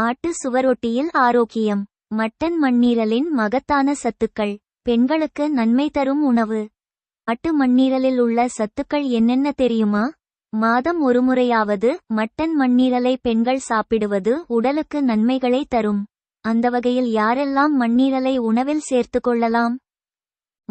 ஆட்டு சுவரொட்டியில் ஆரோக்கியம். மட்டன் மண்ணீரலின் மகத்தான சத்துக்கள். பெண்களுக்கு நன்மை தரும் உணவு. ஆட்டு மண்ணீரலில் உள்ள சத்துக்கள் என்னென்ன தெரியுமா? மாதம் ஒருமுறையாவது மட்டன் மண்ணீரலை பெண்கள் சாப்பிடுவது உடலுக்கு நன்மைகளை தரும். அந்த வகையில் யாரெல்லாம் மண்ணீரலை உணவில் சேர்த்துக் கொள்ளலாம்?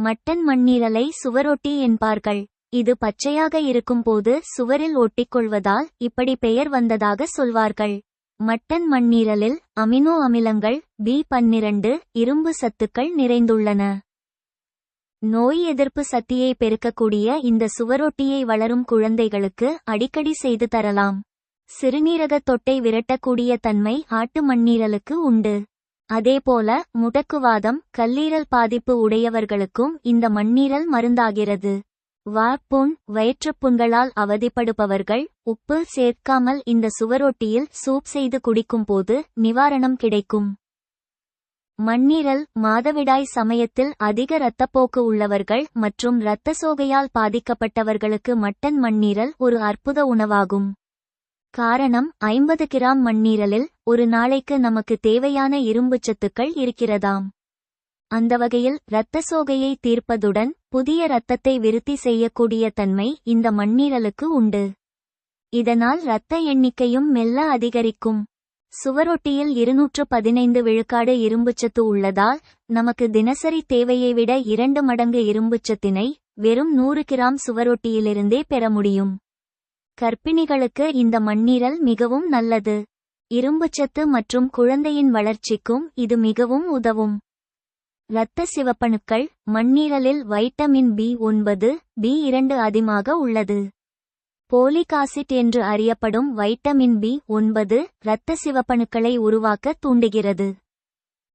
மட்டன் மண்ணீரலை சுவரொட்டி என்பார்கள். இது பச்சையாக இருக்கும்போது சுவரில் ஒட்டிக்கொள்வதால் இப்படி பெயர் வந்ததாக சொல்வார்கள். மட்டன் மண்ணீரலில் அமினோ அமிலங்கள் பி பன்னிரண்டு இரும்பு சத்துக்கள் நிறைந்துள்ளன. நோய் எதிர்ப்பு சக்தியை பெருக்கக்கூடிய இந்த சுவரொட்டியை வளரும் குழந்தைகளுக்கு அடிக்கடி செய்து தரலாம். சிறுநீரக தொட்டை விரட்டக்கூடிய தன்மை ஆட்டு மண்ணீரலுக்கு உண்டு. அதேபோல முடக்குவாதம் கல்லீரல் பாதிப்பு உடையவர்களுக்கும் இந்த மண்ணீரல் மருந்தாகிறது. வார்ப்புண் வயிற்றுப்புண்களால் அவதிப்படுபவர்கள் உப்பு சேர்க்காமல் இந்த சுவரொட்டியில் சூப் செய்து குடிக்கும்போது நிவாரணம் கிடைக்கும். மண்ணீரல் மாதவிடாய் சமயத்தில் அதிக இரத்தப்போக்கு உள்ளவர்கள் மற்றும் இரத்த சோகையால் பாதிக்கப்பட்டவர்களுக்கு மட்டன் மண்ணீரல் ஒரு அற்புத உணவாகும். காரணம் ஐம்பது கிராம் மண்ணீரலில் ஒரு நாளைக்கு நமக்கு தேவையான இரும்புச்சத்துக்கள் இருக்கிறதாம். அந்த வகையில் இரத்த சோகையை தீர்ப்பதுடன் புதிய இரத்தத்தை விருத்தி செய்யக்கூடிய தன்மை இந்த மண்ணீரலுக்கு உண்டு. இதனால் இரத்த எண்ணிக்கையும் மெல்ல அதிகரிக்கும். சுவரொட்டியில் இருநூற்று பதினைந்து விழுக்காடு இரும்புச்சத்து உள்ளதால் நமக்கு தினசரி தேவையை விட இரண்டு மடங்கு இரும்புச்சத்தினை வெறும் நூறு கிராம் சுவரொட்டியிலிருந்தே பெற முடியும். கர்ப்பிணிகளுக்கு இந்த மண்ணீரல் மிகவும் நல்லது. இரும்புச்சத்து மற்றும் குழந்தையின் வளர்ச்சிக்கும் இது மிகவும் உதவும். இரத்த சிவப்பணுக்கள் மண்ணீரலில் வைட்டமின் பி ஒன்பது பி இரண்டு அதிகமாக உள்ளது. போலிக் ஆசிட் என்று அறியப்படும் வைட்டமின் பி ஒன்பது இரத்த சிவப்பணுக்களை உருவாக்க தூண்டுகிறது.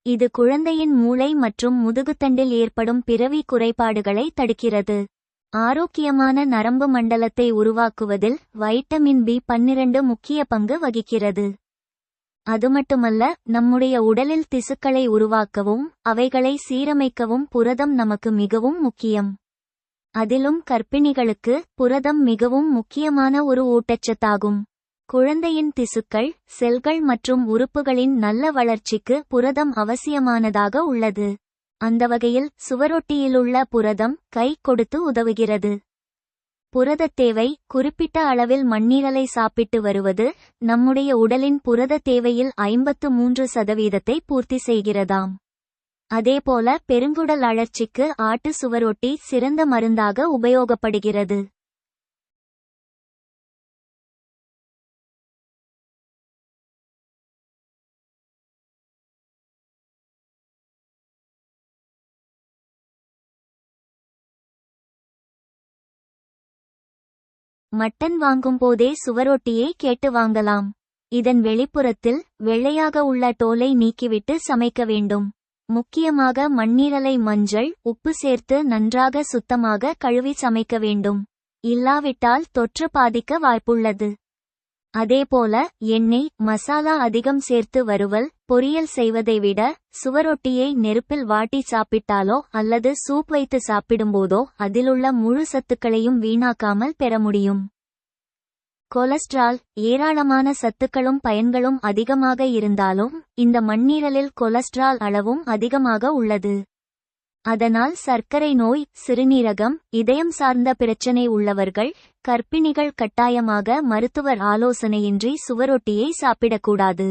இது குழந்தையின் மூளை மற்றும் முதுகுத்தண்டில் ஏற்படும் பிறவி குறைபாடுகளை தடுக்கிறது. ஆரோக்கியமான நரம்பு மண்டலத்தை உருவாக்குவதில் வைட்டமின் பி பன்னிரண்டு முக்கிய பங்கு வகிக்கிறது. அது மட்டுமல்ல நம்முடைய உடலில் திசுக்களை உருவாக்கவும் அவைகளை சீரமைக்கவும் புரதம் நமக்கு மிகவும் முக்கியம். அதிலும் கர்ப்பிணிகளுக்கு புரதம் மிகவும் முக்கியமான ஒரு ஊட்டச்சத்தாகும். குழந்தையின் திசுக்கள் செல்கள் மற்றும் உறுப்புகளின் நல்ல வளர்ச்சிக்கு புரதம் அவசியமானதாக உள்ளது. அந்த வகையில் சுவரொட்டியிலுள்ள புரதம் கை கொடுத்து உதவுகிறது. புரதத் தேவை குறிப்பிட்ட அளவில் மண்ணீரலை சாப்பிட்டு வருவது நம்முடைய உடலின் புரத தேவையில் ஐம்பத்து மூன்று சதவீதத்தை பூர்த்தி செய்கிறதாம். அதேபோல பெருங்குடல் அழற்சிக்கு ஆட்டு சுவரொட்டி சிறந்த மருந்தாக உபயோகப்படுகிறது. மட்டன் வாங்கும் போதே சுவரொட்டியை கேட்டு வாங்கலாம். இதன் வெளிப்புறத்தில் வெள்ளையாக உள்ள டோலை நீக்கிவிட்டு சமைக்க வேண்டும். முக்கியமாக மண்ணீரலை மஞ்சள் உப்பு சேர்த்து நன்றாக சுத்தமாக கழுவி சமைக்க வேண்டும். இல்லாவிட்டால் தொற்று பாதிக்க வாய்ப்புள்ளது. அதேபோல எண்ணெய் மசாலா அதிகம் சேர்த்து வறுவல் பொரியல் செய்வதை விட சுவரொட்டியை நெருப்பில் வாட்டி சாப்பிட்டாலோ அல்லது சூப் வைத்து சாப்பிடும்போதோ அதிலுள்ள முழு சத்துக்களையும் வீணாக்காமல் பெற முடியும். கொலஸ்ட்ரால் ஏராளமான சத்துக்களும் பயன்களும் அதிகமாக இருந்தாலும் இந்த மண்ணீரலில் கொலஸ்ட்ரால் அளவும் அதிகமாக உள்ளது. அதனால் சர்க்கரை நோய் சிறுநீரகம் இதயம் சார்ந்த பிரச்சனை உள்ளவர்கள் கர்ப்பிணிகள் கட்டாயமாக மருத்துவர் ஆலோசனையின்றி சுவரொட்டியை சாப்பிடக்கூடாது.